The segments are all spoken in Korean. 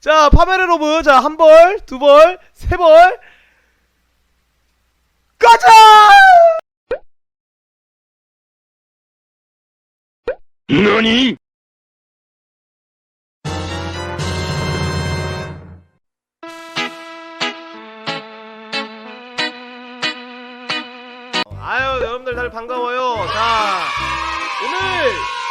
자, 파메르 로브. 자, 한 벌, 두 벌, 세 벌. 가자!何 아유, 여러분들 다들 반가워요. 자, 오늘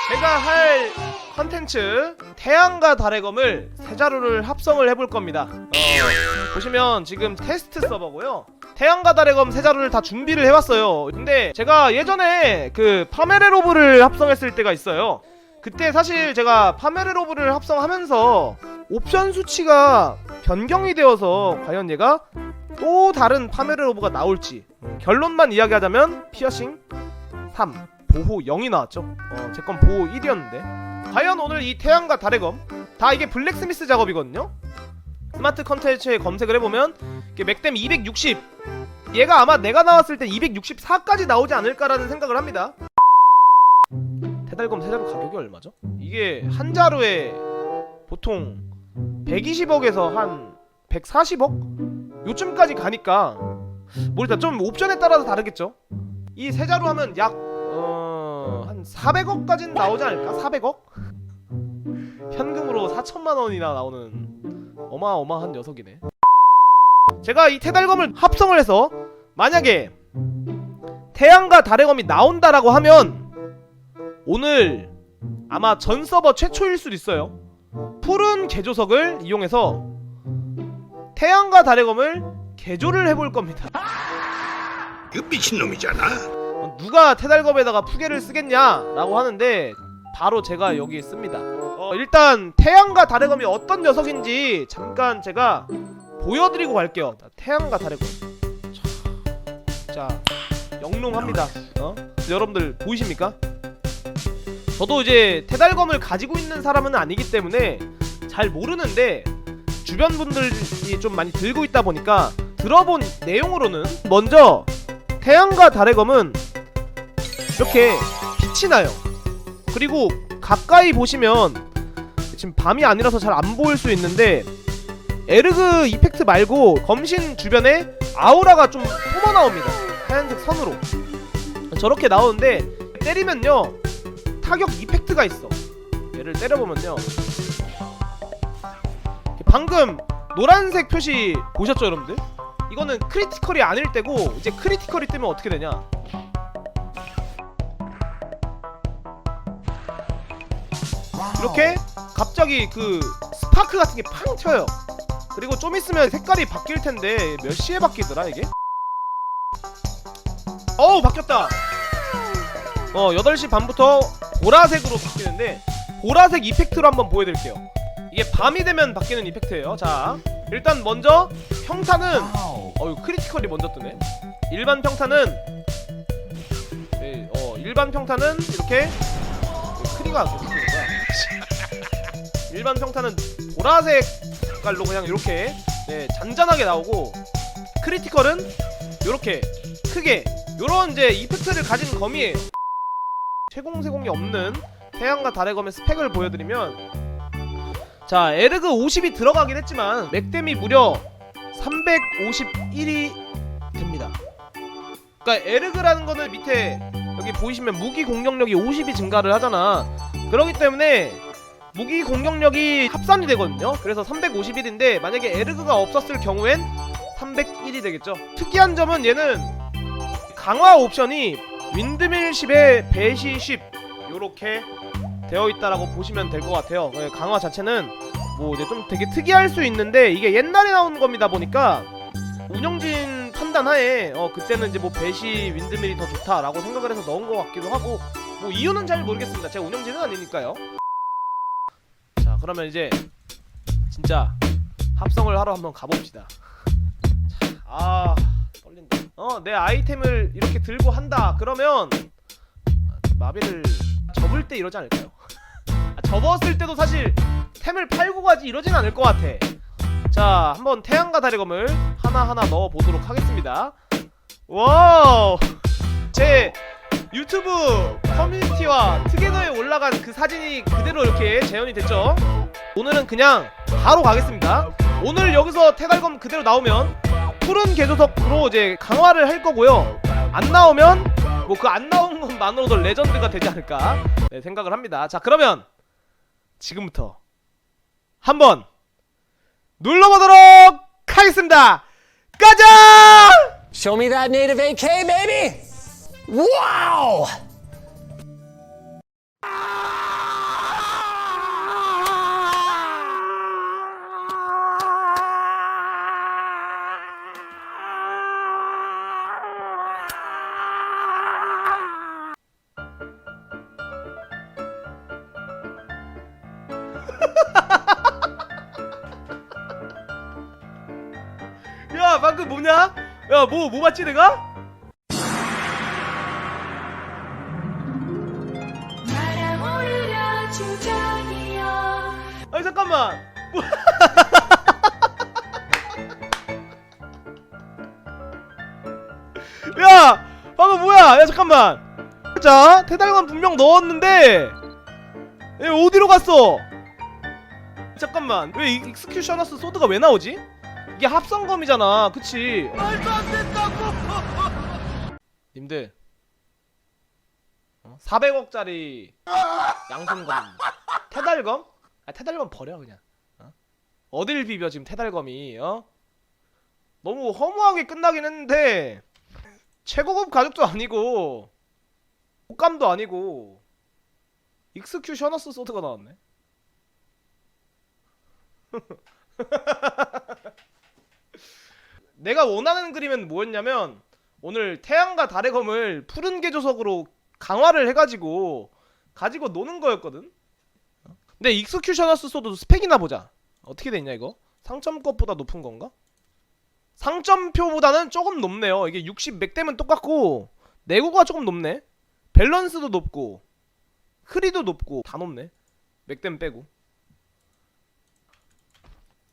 제가 할 컨텐츠 태양과 달의 검을 세 자루를 합성을 해볼 겁니다. 어, 보시면 지금 테스트 서버고요. 태양과 달의 검 세 자루를 다 준비를 해왔어요. 근데 제가 예전에 그 파메레로브를 합성했을 때가 있어요. 그때 사실 제가 파메레로브를 합성하면서 옵션 수치가 변경이 되어서 과연 얘가 또 다른 파메레로브가 나올지 결론만 이야기하자면 피어싱 3 보호 0이 나왔죠 어, 제 건 보호 1이었는데 과연 오늘 이 태양과 달의 검 다 이게 블랙스미스 작업이거든요 스마트 컨텐츠에 검색을 해보면 맥댐 260 얘가 아마 내가 나왔을 때 264까지 나오지 않을까라는 생각을 합니다 태달검 세자루 가격이 얼마죠? 이게 한 자루에 보통 120억에서 한 140억? 요쯤까지 가니까 뭐 일단 좀 옵션에 따라서 다르겠죠. 이 세자로 하면 약 어... 한 400억까지는 나오지 않을까? 400억? 현금으로 4천만 원이나 나오는 어마어마한 녀석이네. 제가 이 태달검을 합성을 해서 만약에 태양과 달의 검이 나온다라고 하면 오늘 아마 전 서버 최초일 수도 있어요. 푸른 개조석을 이용해서 태양과 달의 검을 개조를 해볼 겁니다. 그 미친놈이잖아 어, 누가 태달검에다가 푸게를 쓰겠냐라고 하는데 바로 제가 여기 씁니다. 어, 일단 태양과 달의 검이 어떤 녀석인지 잠깐 제가 보여드리고 갈게요. 자, 태양과 달의 검. 자, 자 영롱합니다. 어? 여러분들 보이십니까? 저도 이제 태달검을 가지고 있는 사람은 아니기 때문에 잘 모르는데 주변 분들이 좀 많이 들고 있다 보니까 들어본 내용으로는 먼저 태양과 달의 검은 이렇게 빛이 나요. 그리고 가까이 보시면 지금 밤이 아니라서 잘 안 보일 수 있는데 에르그 이펙트 말고 검신 주변에 아우라가 좀 뿜어 나옵니다. 하얀색 선으로 저렇게 나오는데 때리면요 타격 이펙트가 있어. 얘를 때려보면요 방금 노란색 표시 보셨죠 여러분들? 이거는 크리티컬이 아닐 때고 이제 크리티컬이 뜨면 어떻게 되냐 이렇게 갑자기 그 스파크 같은 게 팡 튀어요. 그리고 좀 있으면 색깔이 바뀔 텐데 몇 시에 바뀌더라 이게? 어우 바뀌었다. 어 8시 반부터 보라색으로 바뀌는데 보라색 이펙트로 한번 보여드릴게요. 이게 밤이 되면 바뀌는 이펙트예요. 자 일단 먼저 평타는 어유 크리티컬이 먼저 뜨네. 일반 평타는 네, 어 일반 평타는 이렇게 크리가 일반 평타는 보라색 색깔로 그냥 이렇게 네, 잔잔하게 나오고 크리티컬은 이렇게 크게. 요런 이제 이펙트를 가진 검이에요 채공세공이 없는 태양과 달의 검의 스펙을 보여드리면 자 에르그 50이 들어가긴 했지만 맥댐이 무려 351이 됩니다. 그러니까 에르그라는 거는 밑에 여기 보이시면 무기 공격력이 50이 증가를 하잖아. 그렇기 때문에 무기 공격력이 합산이 되거든요 그래서 351인데 만약에 에르그가 없었을 경우엔 301이 되겠죠 특이한 점은 얘는 강화 옵션이 윈드밀 10에 배시 10 요렇게 되어 있다라고 보시면 될 것 같아요. 예, 강화 자체는 뭐 이제 좀 되게 특이할 수 있는데 이게 옛날에 나온 겁니다 보니까 운영진 판단하에 어 그때는 이제 뭐 배시 윈드밀이 더 좋다라고 생각을 해서 넣은 것 같기도 하고 뭐 이유는 잘 모르겠습니다. 제가 운영진은 아니니까요. 자 그러면 이제 진짜 합성을 하러 한번 가봅시다. 자, 아 떨린다. 어 내 아이템을 이렇게 들고 한다. 그러면 마비를 접을 때 이러지 않을까요? 아, 접었을 때도 사실 템을 팔고 가지 이러진 않을 것 같아. 자, 한번 태양과 달의 검을 하나하나 넣어 보도록 하겠습니다. 와우! 제 유튜브 커뮤니티와 트게더에 올라간 그 사진이 그대로 이렇게 재현이 됐죠? 오늘은 그냥 바로 가겠습니다. 오늘 여기서 태달검 그대로 나오면 푸른 개조석으로 이제 강화를 할 거고요. 안 나오면 뭐 그 안 나온 것만으로도 레전드가 되지 않을까 네, 생각을 합니다. 자 그러면 지금부터 한번 눌러보도록 하겠습니다. 가자! Show me that native AK, baby! Wow! 야 방금 뭐냐? 야뭐뭐 봤지 내가? 주전이여 아니 잠깐만. 뭐- 야 방금 뭐야? 야 잠깐만. 자 태달관 분명 넣었는데 얘 어디로 갔어? 잠깐만 왜 이- 익스큐셔너스 소드가 왜 나오지? 이게 합성검이잖아 그치? 말도 안 된다고 님들 400억짜리 양손검입니다 태달검? 아 태달검 버려 그냥 어? 어딜 비벼 지금 태달검이 어? 너무 허무하게 끝나긴 했는데 최고급 가격도 아니고 옷감도 아니고 익스큐셔너스 소드가 나왔네 내가 원하는 그림은 뭐였냐면 오늘 태양과 달의 검을 푸른 개조석으로 강화를 해가지고 가지고 노는 거였거든. 근데 익스큐셔너스 소드 스펙이나 보자. 어떻게 돼있냐 이거? 상점값보다 높은 건가? 상점표보다는 조금 높네요. 이게 60 맥대면 똑같고 내구가 조금 높네. 밸런스도 높고 크리도 높고 다 높네. 맥댐 빼고.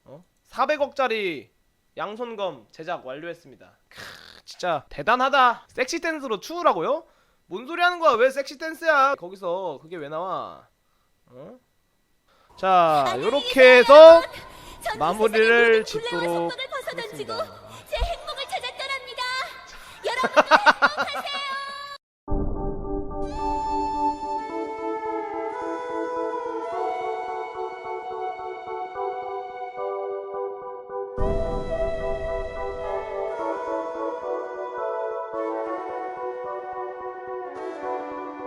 어? 400억짜리 양손검 제작 완료했습니다. 크, 진짜 대단하다. 섹시 댄스로 추우라고요? 뭔 소리 하는 거야 왜 섹시 댄스야 거기서 그게 왜 나와 어? 자 요렇게 해서 마무리를 짓도록 하겠습니다 제 행복을 찾았더랍니다. 여러분도 행복을